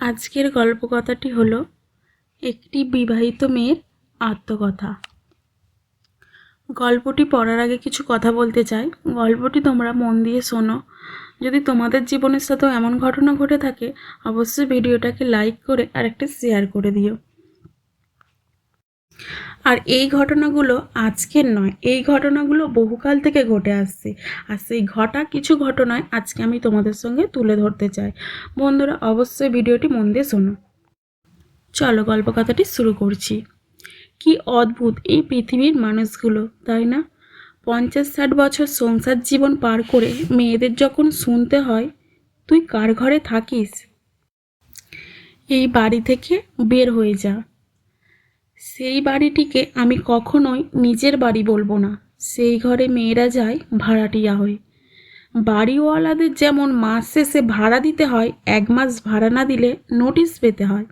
আজকের গল্প কথাটি হল একটি বিবাহিত মেয়ের আত্মকথা। গল্পটি পড়ার আগে কিছু কথা বলতে চাই। গল্পটি তোমরা মন দিয়ে শোনো। যদি তোমাদের জীবনের সাথেও এমন ঘটনা ঘটে থাকে, অবশ্যই ভিডিওটাকে লাইক করে আর একটা শেয়ার করে দিও। আর এই ঘটনাগুলো আজকের নয়, এই ঘটনাগুলো বহুকাল থেকে ঘটে আসছে। আর সেই ঘটা কিছু ঘটনায় আজকে আমি তোমাদের সঙ্গে তুলে ধরতে চাই। বন্ধুরা, অবশ্যই ভিডিওটি মন দিয়ে শোনো। চলো গল্প কথাটি শুরু করছি। কি অদ্ভুত এই পৃথিবীর মানুষগুলো, তাই না? পঞ্চাশ ষাট বছর সংসার জীবন পার করে মেয়েদের যখন শুনতে হয়, তুই কার ঘরে থাকিস? এই বাড়ি থেকে বের হয়ে যা। সেই বাড়িটিকে আমি কখনোই নিজের বাড়ি বলব না। সেই ঘরে মেয়েরা যায় ভাড়াটিয়া হয়ে। বাড়িওয়ালাদের যেমন মাস শেষে ভাড়া দিতে হয়, এক মাস ভাড়া না দিলে নোটিশ পেতে হয়।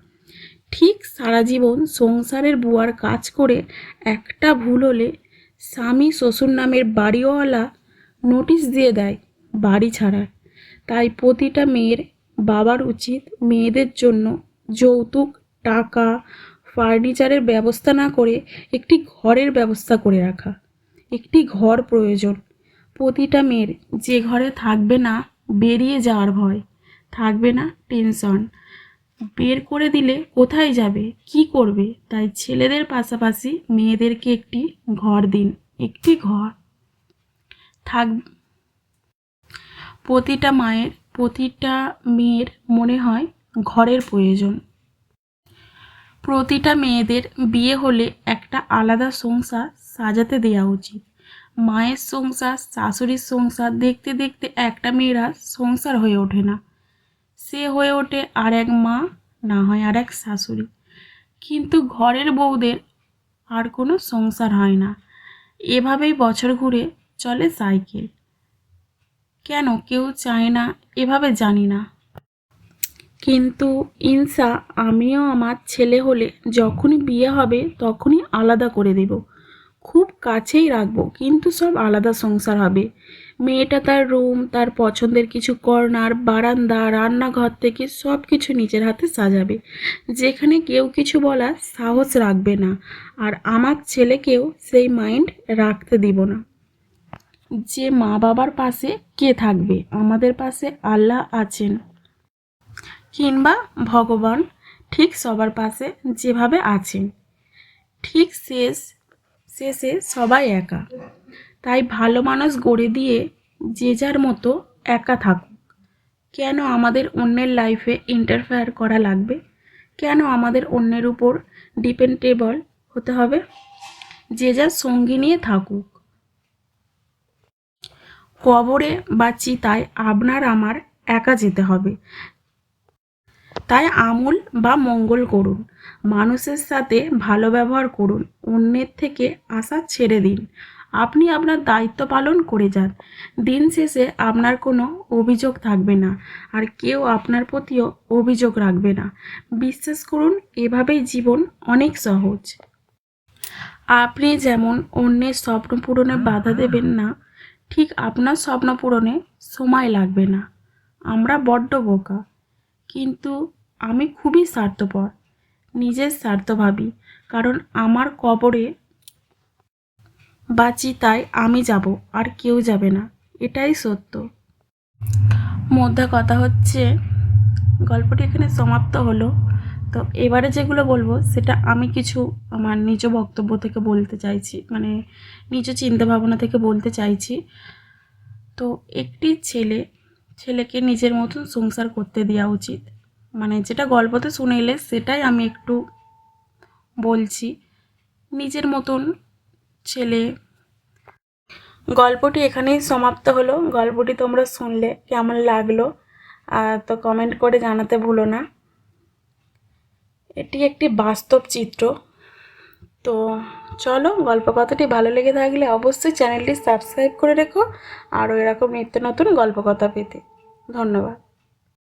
ঠিক সারা জীবন সংসারের বুয়ার কাজ করে একটা ভুল হলে স্বামী শ্বশুর নামের বাড়িওয়ালা নোটিশ দিয়ে দেয় বাড়ি ছাড়ার। তাই প্রতিটা মেয়ের বাবার উচিত মেয়েদের জন্য যৌতুক, টাকা ফার্নিচারের ব্যবস্থা না করে একটি ঘরের ব্যবস্থা করে রাখা। একটি ঘর প্রয়োজন। প্রতিটা মেয়ের যে ঘরে থাকবে না বেরিয়ে যাওয়ার ভয়, থাকবে না টেনশন। বের করে দিলে কোথায় যাবে, কি করবে? তাই ছেলেদের পাশাপাশি মেয়েদেরকে একটি ঘর দিন, একটি ঘর। থাক, প্রতিটা মায়ের, প্রতিটা মেয়ের মনে হয় ঘরের প্রয়োজন। প্রতিটা মেয়েদের বিয়ে হলে একটা আলাদা সংসার সাজাতে দেওয়া উচিত। মায়ের সংসার, শাশুড়ির সংসার দেখতে দেখতে একটা মেয়েরা সংসার হয়ে ওঠে না। সে হয়ে ওঠে আর এক মা, না হয় আর এক শাশুড়ি। কিন্তু ঘরের বউদের আর কোনো সংসার হয় না। এভাবেই বছর ঘুরে চলে সাইকেল। কেন? কেউ চায় না, এভাবে জানি না। কিন্তু ইনসা, আমিও আমার ছেলে হলে যখনই বিয়ে হবে তখনই আলাদা করে দেব। খুব কাছেই রাখব, কিন্তু সব আলাদা সংসার হবে। মেয়েটা তার রুম, তার পছন্দের কিছু কর্নার, বারান্দা, রান্নাঘর থেকে সব কিছু নিজের হাতে সাজাবে। যেখানে কেউ কিছু বলার সাহস রাখবে না, আর আমার ছেলেকেও সেই মাইন্ড রাখতে দিব না। যে মা বাবার পাশে কে থাকবে? আমাদের পাশে আল্লাহ আছেন। কিংবা ভগবান ঠিক সবার পাশে যেভাবে আছেন। ঠিক শেষ, শেষে সবাই একা। তাই ভালো মানুষ গড়ে দিয়ে যে যার মতো একা থাকুক। কেন আমাদের অন্যের লাইফে ইন্টারফেয়ার করা লাগবে? কেন আমাদের অন্যের উপর ডিপেন্ডেবল হতে হবে? যে যার সঙ্গী নিয়ে থাকুক। কবরে বা চিতায় আপনার আমার একা যেতে হবে। তাই আমূল বা মঙ্গল করুন। মানুষের সাথে ভালো ব্যবহার করুন। অন্যের থেকে আশা ছেড়ে দিন। আপনি আপনার দায়িত্ব পালন করে যান। দিন শেষে আপনার কোনো অভিযোগ থাকবে না আর কেউ আপনার প্রতিও অভিযোগ রাখবে না। বিশ্বাস করুন, এভাবেই জীবন অনেক সহজ। আপনি যেমন অন্যের স্বপ্ন পূরণে বাধা দেবেন না, ঠিক আপনার স্বপ্ন পূরণে সময় লাগবে না। আমরা বড্ড বোকা। কিন্তু আমি খুবই স্বার্থপর, নিজের স্বার্থ ভাবি, কারণ আমার কবরে বাঁচি তাই আমি যাব, আর কেউ যাবে না, এটাই সত্য। মধ্যে কথা হচ্ছে, গল্পটি এখানে সমাপ্ত হলো। তো এবারে যেগুলো বলব, সেটা আমি কিছু আমার নিজ বক্তব্য থেকে বলতে চাইছি মানে নিজ চিন্তা ভাবনা থেকে বলতে চাইছি। তো একটি ছেলে, ছেলেকে নিজের মতন সংসার করতে দেওয়া উচিত। মানে যেটা গল্পতে শুনে এলে সেটাই আমি একটু বলছি। নিজের মতন ছেলে। গল্পটি এখানেই সমাপ্ত হলো। গল্পটি তোমরা শুনলে কেমন লাগল আর তো কমেন্ট করে জানাতে ভুলো না। এটি একটি বাস্তব চিত্র। তো চলো গল্প কথাটি ভালো লেগে থাকলে অবশ্যই চ্যানেলটি সাবস্ক্রাইব করে রেখো। আরও এরকম নিত্য নতুন গল্প কথা পেতে। ধন্যবাদ।